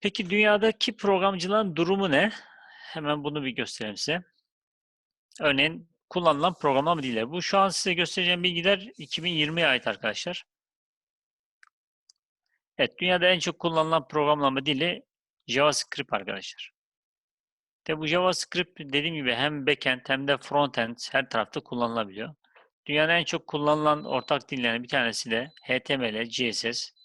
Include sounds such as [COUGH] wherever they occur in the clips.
Peki dünyadaki programcıların durumu ne? Hemen bunu bir göstereyim size. Örneğin kullanılan programlama dilleri. Bu şu an size göstereceğim bilgiler 2020'ye ait arkadaşlar. Evet, dünyada en çok kullanılan programlama dili JavaScript arkadaşlar. De bu JavaScript dediğim gibi hem backend hem de frontend her tarafta kullanılabiliyor. Dünyanın en çok kullanılan ortak dillerinden bir tanesi de HTML, CSS.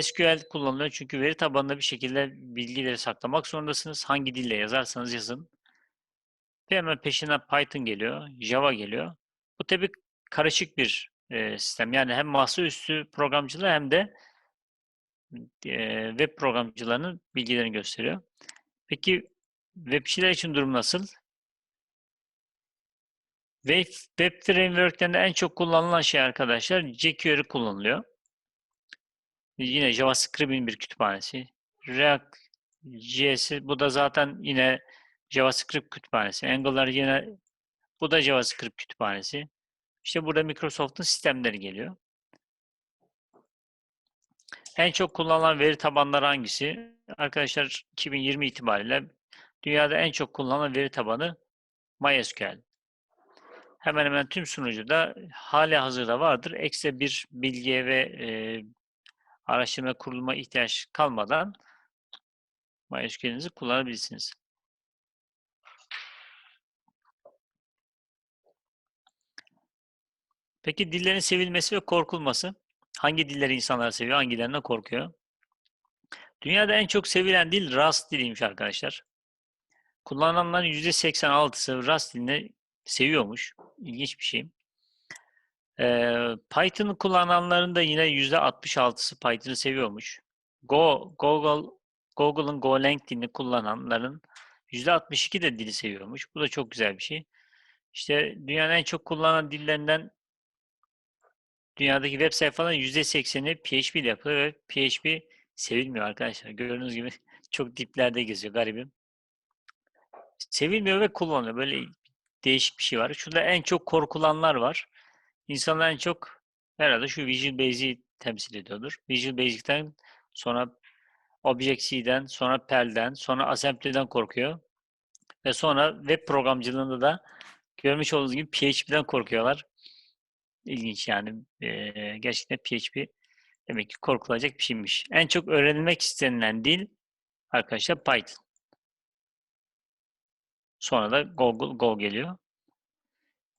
SQL kullanılıyor çünkü veri tabanında bir şekilde bilgileri saklamak zorundasınız. Hangi dille yazarsanız yazın. Ve hemen peşinden Python geliyor, Java geliyor. Bu tabi karışık bir e, sistem. Yani hem masaüstü programcılığı hem de e, web programcılarının bilgilerini gösteriyor. Peki webçiler için durum nasıl? Web, web framework'lerinde en çok kullanılan şey arkadaşlar jQuery kullanılıyor. Yine JavaScript'in bir kütüphanesi. React JS bu da zaten yine JavaScript kütüphanesi. Angular yine bu da JavaScript kütüphanesi. İşte burada Microsoft'un sistemleri geliyor. En çok kullanılan veri tabanları hangisi? Arkadaşlar 2020 itibariyle dünyada en çok kullanılan veri tabanı MySQL. Hemen hemen tüm sunucuda hali hazırda vardır. Ekstra bir bilgiye ve e, araştırma kurulma ihtiyaç kalmadan MySQL'inizi kullanabilirsiniz. Peki dillerin sevilmesi ve korkulması? Hangi dilleri insanlar seviyor, hangilerinden korkuyor? Dünyada en çok sevilen dil Rust diliymiş arkadaşlar. Kullananların %86'sı Rust dilini seviyormuş. İlginç bir şey. Ee, Python'ı kullananların da yine %66'sı Python'ı seviyormuş. Go, Google, Google'ın Golang dilini kullananların %62 de dili seviyormuş. Bu da çok güzel bir şey. İşte dünyanın en çok kullanılan dillerinden dünyadaki web sayfaların %80'i PHP ile yapılıyor ve PHP sevilmiyor arkadaşlar. Gördüğünüz gibi [LAUGHS] çok diplerde geziyor garibim. Sevilmiyor ve kullanılıyor. Böyle değişik bir şey var. Şurada en çok korkulanlar var. İnsanlar en çok herhalde şu Visual Basic'i temsil ediyordur. Visual Basic'ten sonra Objective-C'den, sonra Perl'den, sonra Assembly'den korkuyor. Ve sonra web programcılığında da görmüş olduğunuz gibi PHP'den korkuyorlar. İlginç yani. Ee, gerçekten PHP demek ki korkulacak bir şeymiş. En çok öğrenilmek istenilen dil arkadaşlar Python. Sonra da Google Go geliyor.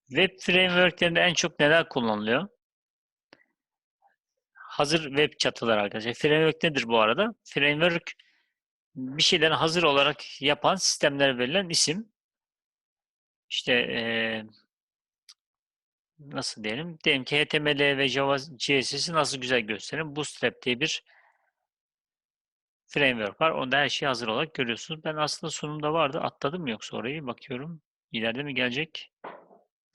Web frameworklerinde en çok neler kullanılıyor? Hazır web çatılar arkadaşlar. Framework nedir bu arada? Framework bir şeyden hazır olarak yapan sistemlere verilen isim. İşte ee, nasıl diyelim? Diyelim ki HTML ve Java CSS'i nasıl güzel gösterin. Bootstrap diye bir framework var. Onda her şey hazır olarak görüyorsunuz. Ben aslında sunumda vardı. Atladım yoksa orayı? Bakıyorum. İleride mi gelecek?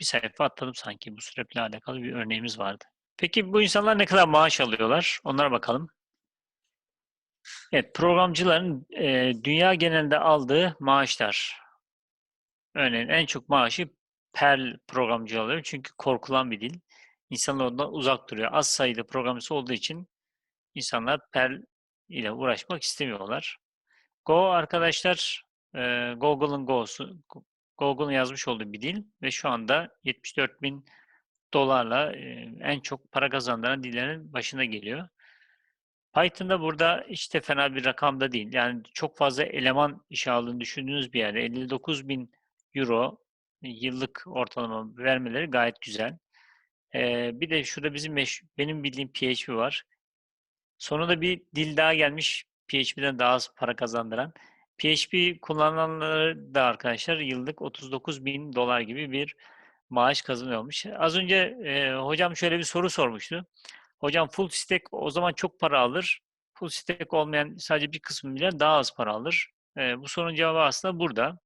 Bir sayfa atladım sanki. Bu ile alakalı bir örneğimiz vardı. Peki bu insanlar ne kadar maaş alıyorlar? Onlara bakalım. Evet, programcıların e, dünya genelinde aldığı maaşlar. Örneğin en çok maaşı Perl programcı alıyor. Çünkü korkulan bir dil. İnsanlar ondan uzak duruyor. Az sayıda programcısı olduğu için insanlar Perl ile uğraşmak istemiyorlar. Go arkadaşlar e, Google'ın Go'su Google'ın yazmış olduğu bir dil ve şu anda 74 bin dolarla e, en çok para kazandıran dillerin başına geliyor. Python'da burada işte fena bir rakamda değil. Yani çok fazla eleman işe aldığını düşündüğünüz bir yerde 59 bin euro yıllık ortalama vermeleri gayet güzel. Ee, bir de şurada bizim benim bildiğim PHP var. Sonunda bir dil daha gelmiş PHP'den daha az para kazandıran. PHP kullananları da arkadaşlar yıllık 39 bin dolar gibi bir maaş kazanıyormuş. Az önce e, hocam şöyle bir soru sormuştu. Hocam full stack o zaman çok para alır. Full stack olmayan sadece bir kısmı bile daha az para alır. E, bu sorunun cevabı aslında burada.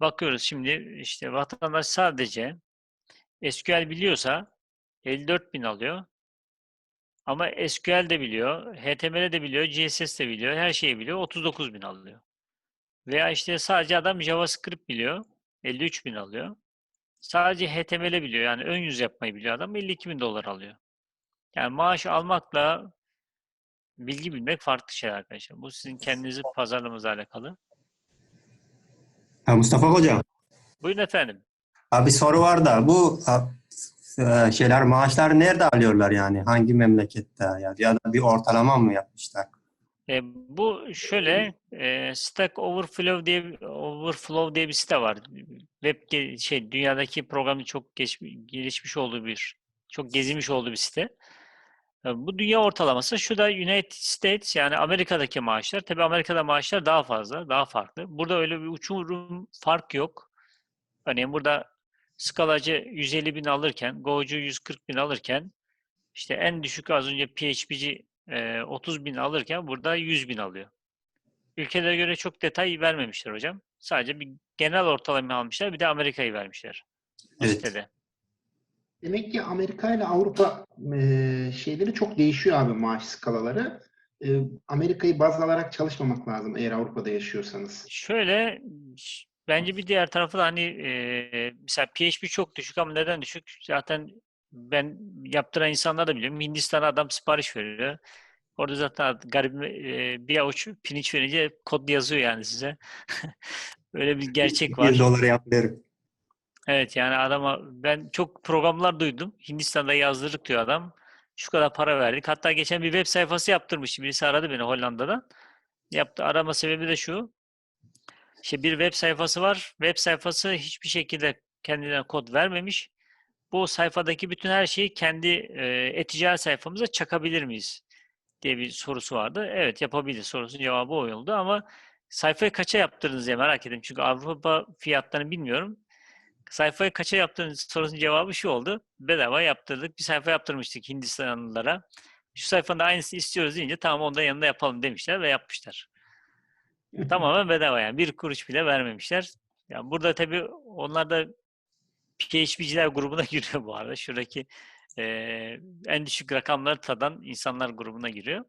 Bakıyoruz şimdi işte vatandaş sadece SQL biliyorsa 54 bin alıyor. Ama SQL de biliyor, HTML de biliyor, CSS de biliyor, her şeyi biliyor. 39 bin alıyor. Veya işte sadece adam JavaScript biliyor. 53 bin alıyor. Sadece HTML biliyor. Yani ön yüz yapmayı biliyor adam. 52 bin dolar alıyor. Yani maaş almakla bilgi bilmek farklı şeyler arkadaşlar. Bu sizin kendinizi pazarlamanızla alakalı. Ha, Mustafa Hocam, Buyurun efendim. abi soru var da bu şeyler maaşlar nerede alıyorlar yani? Hangi memlekette ya, ya da bir ortalama mı yapmışlar? E, bu şöyle e, Stack Overflow diye Overflow diye bir site var. Web şey dünyadaki programın çok geç, gelişmiş olduğu bir çok gezilmiş olduğu bir site. E, Bu dünya ortalaması. Şu da United States yani Amerika'daki maaşlar. Tabii Amerika'da maaşlar daha fazla, daha farklı. Burada öyle bir uçurum fark yok. Örneğin burada skalacı 150 bin alırken, Go'cu 140 bin alırken işte en düşük az önce PHP'ci e, 30 bin alırken burada 100 bin alıyor. Ülkelere göre çok detay vermemişler hocam. Sadece bir genel ortalama almışlar. Bir de Amerika'yı vermişler Evet. sitede. Demek ki Amerika ile Avrupa e, şeyleri çok değişiyor abi maaş skalaları. E, Amerika'yı baz alarak çalışmamak lazım eğer Avrupa'da yaşıyorsanız. Şöyle bence bir diğer tarafı da hani e, mesela PHP çok düşük ama neden düşük? Zaten ben yaptıran insanlar da biliyorum. Hindistan'a adam sipariş veriyor. Orada zaten garip e, bir avuç pirinç verince kod yazıyor yani size. [LAUGHS] Öyle bir gerçek var. 1 dolara yapıyorum. Evet yani adama ben çok programlar duydum. Hindistan'da yazdırdık diyor adam. Şu kadar para verdik. Hatta geçen bir web sayfası yaptırmıştım. Birisi aradı beni Hollanda'dan. Yaptı. Arama sebebi de şu. İşte bir web sayfası var. Web sayfası hiçbir şekilde kendine kod vermemiş. Bu sayfadaki bütün her şeyi kendi e, e-ticaret sayfamıza çakabilir miyiz? diye bir sorusu vardı. Evet yapabilir sorusunun cevabı o oldu ama sayfayı kaça yaptırdınız diye merak ettim. Çünkü Avrupa fiyatlarını bilmiyorum. Sayfayı kaça yaptığınız sorusunun cevabı şu oldu. Bedava yaptırdık. Bir sayfa yaptırmıştık Hindistanlılara. Şu sayfanın aynısını istiyoruz deyince tamam onu da yanında yapalım demişler ve yapmışlar. Tamamen bedava yani. Bir kuruş bile vermemişler. Yani burada tabii onlar da PHP'ciler grubuna [LAUGHS] giriyor bu arada. Şuradaki eee, en düşük rakamları tadan insanlar grubuna giriyor.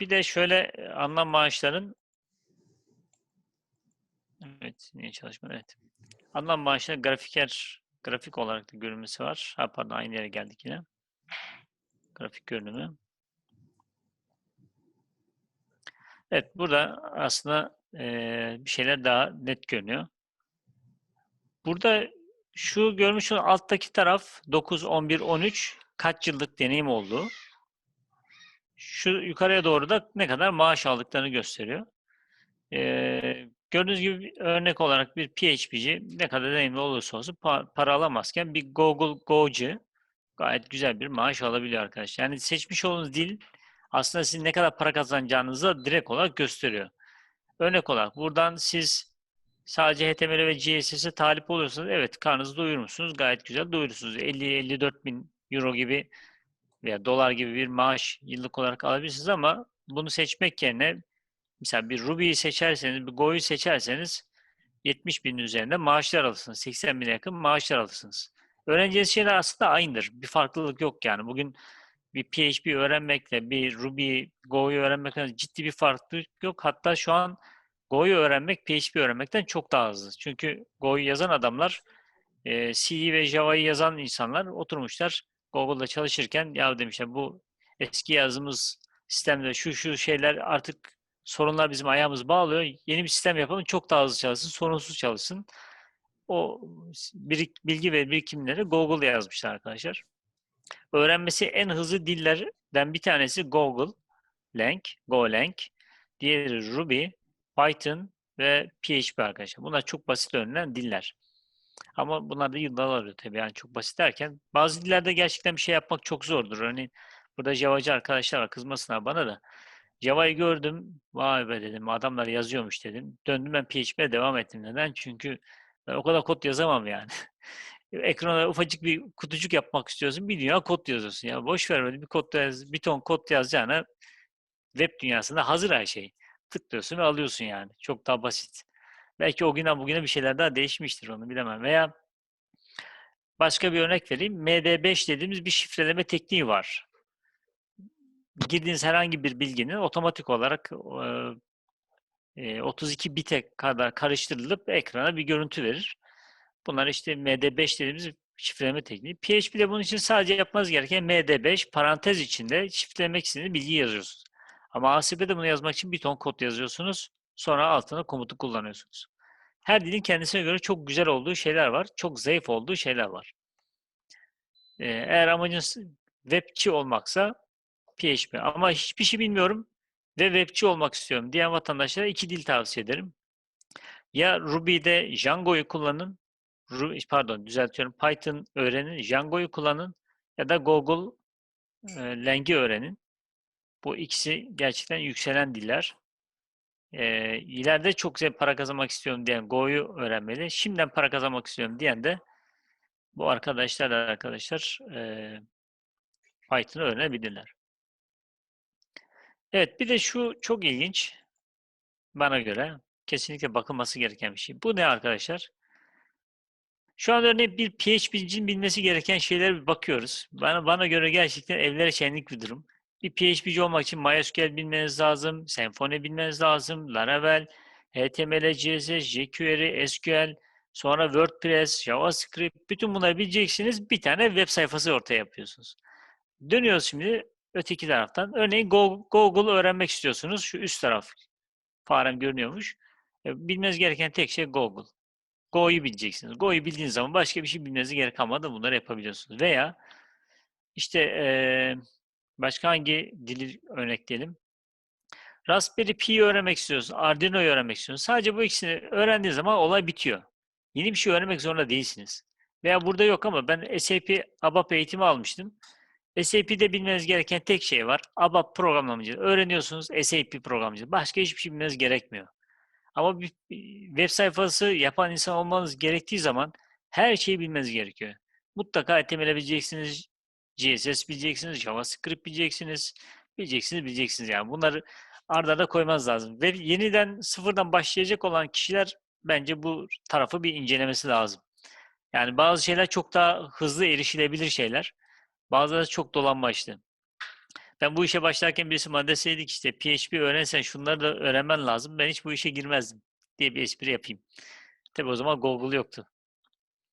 Bir de şöyle e, anlam maaşların Evet, niye çalışmadı? Evet. Anlam maaşları grafiker, grafik olarak da görünmesi var. Ha pardon aynı yere geldik yine. Grafik görünümü. Evet, burada aslında eee, bir şeyler daha net görünüyor. Burada şu görmüş alttaki taraf 9, 11, 13 kaç yıllık deneyim olduğu. Şu yukarıya doğru da ne kadar maaş aldıklarını gösteriyor. Ee, gördüğünüz gibi örnek olarak bir PHP'ci ne kadar deneyimli olursa olsun pa- para alamazken bir Google Go'cu gayet güzel bir maaş alabiliyor arkadaşlar. Yani seçmiş olduğunuz dil aslında sizin ne kadar para kazanacağınızı da direkt olarak gösteriyor. Örnek olarak buradan siz sadece HTML ve CSS'e talip oluyorsanız evet karnınızı doyurmuşsunuz. Gayet güzel doyurursunuz. 50-54 bin euro gibi veya dolar gibi bir maaş yıllık olarak alabilirsiniz ama bunu seçmek yerine mesela bir Ruby'yi seçerseniz, bir Go'yu seçerseniz 70 bin üzerinde maaşlar alırsınız. 80 bine yakın maaşlar alırsınız. Öğreneceğiniz şeyler aslında aynıdır. Bir farklılık yok yani. Bugün bir PHP öğrenmekle bir Ruby, Go'yu öğrenmek arasında ciddi bir farklılık yok. Hatta şu an Go'yu öğrenmek PHP öğrenmekten çok daha hızlı. Çünkü Go'yu yazan adamlar e, C ve Java'yı yazan insanlar oturmuşlar Google'da çalışırken ya demişler bu eski yazdığımız sistemde şu şu şeyler artık sorunlar bizim ayağımız bağlıyor. Yeni bir sistem yapalım çok daha hızlı çalışsın, sorunsuz çalışsın. O bilgi ve birikimleri Google'da yazmışlar arkadaşlar. Öğrenmesi en hızlı dillerden bir tanesi Google, Lang, Golang. Diğeri Ruby, Python ve PHP arkadaşlar. Bunlar çok basit öğrenilen diller. Ama bunlar da yıllar alıyor tabii. Yani çok basit derken bazı dillerde gerçekten bir şey yapmak çok zordur. Örneğin burada Java'cı arkadaşlar var. Kızmasınlar bana da. Java'yı gördüm. Vay be dedim. Adamlar yazıyormuş dedim. Döndüm ben PHP'ye devam ettim. Neden? Çünkü ben o kadar kod yazamam yani. [LAUGHS] Ekrana ufacık bir kutucuk yapmak istiyorsun. Bir dünya kod yazıyorsun. Ya boş ver böyle bir kod yaz, bir ton kod yazacağına web dünyasında hazır her şey. Tıklıyorsun ve alıyorsun yani. Çok daha basit. Belki o günden bugüne bir şeyler daha değişmiştir onu bilemem. Veya başka bir örnek vereyim. MD5 dediğimiz bir şifreleme tekniği var. Girdiğiniz herhangi bir bilginin otomatik olarak e, 32 bite kadar karıştırılıp ekrana bir görüntü verir. Bunlar işte MD5 dediğimiz şifreleme tekniği. PHP'de bunun için sadece yapmanız gereken MD5 parantez içinde şifrelemek istediğiniz bilgiyi yazıyorsunuz. Ama ASP'de bunu yazmak için bir ton kod yazıyorsunuz. Sonra altına komutu kullanıyorsunuz. Her dilin kendisine göre çok güzel olduğu şeyler var. Çok zayıf olduğu şeyler var. Ee, eğer amacınız webçi olmaksa PHP. Ama hiçbir şey bilmiyorum ve webçi olmak istiyorum diyen vatandaşlara iki dil tavsiye ederim. Ya Ruby'de Django'yu kullanın, pardon düzeltiyorum Python öğrenin, Django'yu kullanın ya da Google e, Lang'i öğrenin. Bu ikisi gerçekten yükselen diller. E, ileride çok güzel para kazanmak istiyorum diyen Go'yu öğrenmeli. Şimdiden para kazanmak istiyorum diyen de bu arkadaşlar da arkadaşlar e, Python'ı öğrenebilirler. Evet bir de şu çok ilginç bana göre kesinlikle bakılması gereken bir şey. Bu ne arkadaşlar? Şu an örneğin bir PHP'cinin bilmesi gereken şeylere bir bakıyoruz. Bana, bana göre gerçekten evlere şenlik bir durum. Bir PHP'ci olmak için MySQL bilmeniz lazım, Symfony bilmeniz lazım, Laravel, HTML, CSS, jQuery, SQL, sonra WordPress, JavaScript, bütün bunları bileceksiniz. Bir tane web sayfası ortaya yapıyorsunuz. Dönüyoruz şimdi öteki taraftan. Örneğin Go- Google öğrenmek istiyorsunuz. Şu üst taraf farem görünüyormuş. E, Bilmeniz gereken tek şey Google. Go'yu bileceksiniz. Go'yu bildiğiniz zaman başka bir şey bilmenize gerek kalmadı. Bunları yapabiliyorsunuz. Veya işte eee, başka hangi dili örnekleyelim? Raspberry Pi'yi öğrenmek istiyorsunuz. Arduino'yu öğrenmek istiyorsunuz. Sadece bu ikisini öğrendiğiniz zaman olay bitiyor. Yeni bir şey öğrenmek zorunda değilsiniz. Veya burada yok ama ben SAP ABAP eğitimi almıştım. SAP'de bilmeniz gereken tek şey var. ABAP programlamacılığı. Öğreniyorsunuz SAP programcılığı. Başka hiçbir şey bilmeniz gerekmiyor. Ama bir web sayfası yapan insan olmanız gerektiği zaman her şeyi bilmeniz gerekiyor. Mutlaka HTML bileceksiniz, CSS bileceksiniz, JavaScript bileceksiniz, bileceksiniz, bileceksiniz. Yani bunları arda arda koymanız lazım. Ve yeniden sıfırdan başlayacak olan kişiler bence bu tarafı bir incelemesi lazım. Yani bazı şeyler çok daha hızlı erişilebilir şeyler. Bazıları çok dolanbaçlı. Ben bu işe başlarken birisi bana deseydi ki işte PHP öğrensen şunları da öğrenmen lazım. Ben hiç bu işe girmezdim diye bir espri yapayım. Tabi o zaman Google yoktu.